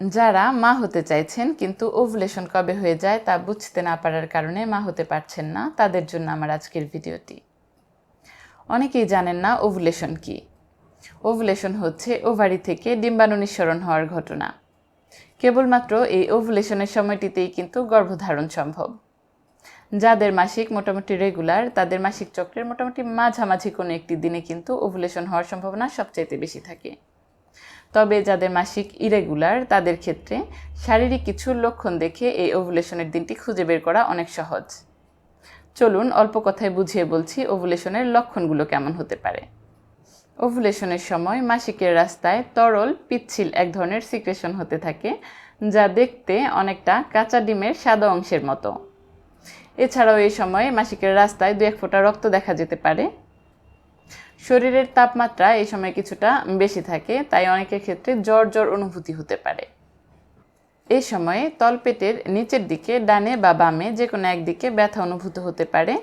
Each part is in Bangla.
যারা মা হতে চাইছেন কিন্তু ওভুলেশন কবে হয়ে যায় তা বুঝতে না পারার কারণে মা হতে পারছেন না, তাদের জন্য আমার আজকের ভিডিওটি। অনেকেই জানেন না ওভুলেশন কি। ওভুলেশন হচ্ছে ওভারি থেকে ডিম্বাণু নিঃসরণ হওয়ার ঘটনা। কেবলমাত্র এই ওভুলেশনের সময়টিতেই কিন্তু গর্ভধারণ সম্ভব। যাদের মাসিক মোটামুটি রেগুলার তাদের মাসিক চক্রের মোটামুটি মাঝামাঝি কোনো একটি দিনে কিন্তু ওভুলেশন হওয়ার সম্ভাবনা সবচাইতে বেশি থাকে। তবে যাদের মাসিক ইরেগুলার, তাদের ক্ষেত্রে শারীরিক কিছু লক্ষণ দেখে এই ওভুলেশনের দিনটি খুঁজে বের করা অনেক সহজ। চলুন অল্প কথায় বুঝিয়ে বলছি ওভুলেশনের লক্ষণগুলো কেমন হতে পারে। ওভুলেশনের সময় মাসিকের রাস্তায় তরল, পিচ্ছিল এক ধরনের সিক্রেশন হতে থাকে, যা দেখতে অনেকটা কাঁচা ডিমের সাদা অংশের মতো। এছাড়াও এই সময়ে মাসিকের রাস্তায় দু এক ফোঁটা রক্ত দেখা যেতে পারে শরীরের তাপমাত্রা এই সময় কিছুটা বেশি থাকে, তাই অনেকের ক্ষেত্রে জ্বর জ্বর অনুভূতি হতে পারে। এই সময়ে তলপেটের নিচের দিকে, ডানে বা বামে যে কোনো একদিকে ব্যথা অনুভূত হতে পারে।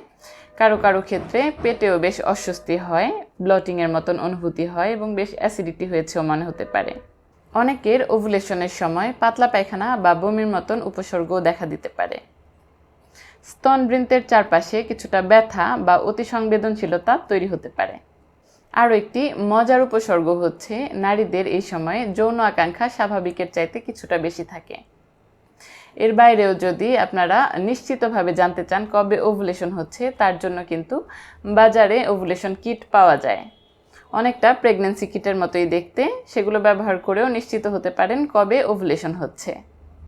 কারও কারও ক্ষেত্রে পেটেও বেশ অস্বস্তি হয়, ব্লটিংয়ের মতন অনুভূতি হয় এবং বেশ অ্যাসিডিটি হয়েছেও মনে হতে পারে। অনেকের ওভুলেশনের সময় পাতলা পায়খানা বা বমির মতন উপসর্গও দেখা দিতে পারে। স্তনবৃন্তের চারপাশে কিছুটা ব্যথা বা অতি সংবেদনশীলতা তৈরি হতে পারে। আরও একটি মজার উপসর্গ হচ্ছে, নারীদের এই সময়ে যৌন আকাঙ্ক্ষা স্বাভাবিকের চাইতে কিছুটা বেশি থাকে। এর বাইরেও যদি আপনারা নিশ্চিতভাবে জানতে চান কবে ওভুলেশন হচ্ছে, তার জন্য কিন্তু বাজারে ওভুলেশন কিট পাওয়া যায়। অনেকটা প্রেগন্যান্সি কিটের মতোই দেখতে, সেগুলো ব্যবহার করেও নিশ্চিত হতে পারেন কবে ওভুলেশন হচ্ছে।